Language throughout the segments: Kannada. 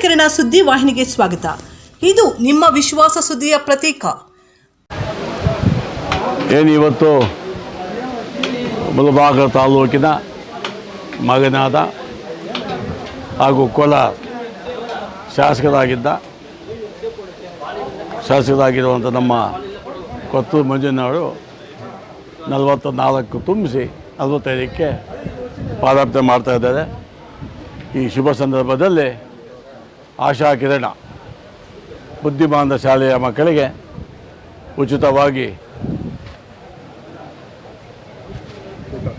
ಮೂಡಲಕೆರೆನ ಸುದ್ದಿ ವಾಹಿನಿಗೆ ಸ್ವಾಗತ. ಇದು ನಿಮ್ಮ ವಿಶ್ವಾಸ ಸುದ್ದಿಯ ಪ್ರತೀಕ. ಏನು ಇವತ್ತು ಮುಳಬಾಗ ತಾಲೂಕಿನ ಮಗನಾದ ಹಾಗೂ ಕೊಲ ಶಾಸಕರಾಗಿದ್ದ ಶಾಸಕರಾಗಿರುವಂಥ ನಮ್ಮ ಕೊತ್ತೂರು ಮಂಜುನವರು ನಲವತ್ತ ನಾಲ್ಕು ತುಂಬಿಸಿ ನಲವತ್ತೈದಕ್ಕೆ ಮಾಡ್ತಾ ಇದ್ದಾರೆ. ಈ ಶುಭ ಸಂದರ್ಭದಲ್ಲಿ ಆಶಾ ಕಿರಣ, ಬುದ್ಧಿಮಾಂದ ಶಾಲೆಯ ಮಕ್ಕಳಿಗೆ ಉಚಿತವಾಗಿ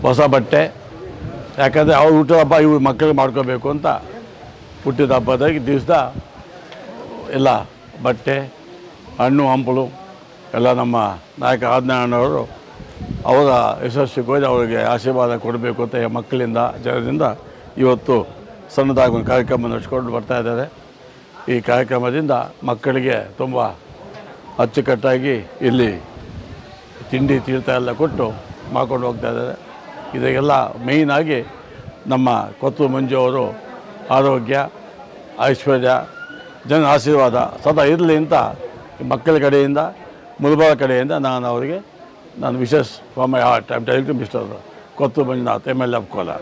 ಹೊಸ ಬಟ್ಟೆ. ಯಾಕಂದರೆ ಅವ್ರು ಹುಟ್ಟಿದ ಹಬ್ಬ ಇವ್ರು ಮಕ್ಕಳಿಗೆ ಮಾಡ್ಕೋಬೇಕು ಅಂತ ಹುಟ್ಟಿದ ಹಬ್ಬದ ದಿವಸ ಎಲ್ಲ ಬಟ್ಟೆ, ಹಣ್ಣು, ಹಂಪಲು, ಎಲ್ಲ ನಮ್ಮ ನಾಯಕ ಆಜ್ಞಾನವರು ಅವರ ಯಶಸ್ವಿಗೋಗಿ ಅವರಿಗೆ ಆಶೀರ್ವಾದ ಕೊಡಬೇಕು ಅಂತ ಮಕ್ಕಳಿಂದ, ಜನರಿಂದ ಇವತ್ತು ಸಣ್ಣದಾಗಿ ಕಾರ್ಯಕ್ರಮ ನಡೆಸ್ಕೊಂಡು ಬರ್ತಾ ಇದ್ದಾರೆ. ಈ ಕಾರ್ಯಕ್ರಮದಿಂದ ಮಕ್ಕಳಿಗೆ ತುಂಬ ಅಚ್ಚುಕಟ್ಟಾಗಿ ಇಲ್ಲಿ ತಿಂಡಿ ತೀರ್ಥ ಎಲ್ಲ ಕೊಟ್ಟು ಮಾಡ್ಕೊಂಡು ಹೋಗ್ತಾ ಇದ್ದಾರೆ. ಇದಕ್ಕೆಲ್ಲ ಮೇಯ್ನಾಗಿ ನಮ್ಮ ಕೊತ್ತು ಮಂಜು ಅವರು ಆರೋಗ್ಯ, ಐಶ್ವರ್ಯ, ಜನ ಆಶೀರ್ವಾದ ಸದಾ ಇರಲಿ ಅಂತ ಮಕ್ಕಳ ಕಡೆಯಿಂದ, ಮುಲ್ಬಾಳ ಕಡೆಯಿಂದ ನಾನು ಅವರಿಗೆ ನಾನು ವಿಶೇಷ from my heart I'm tell to mister ಕೊತ್ತು Manjunath M L F Kolar.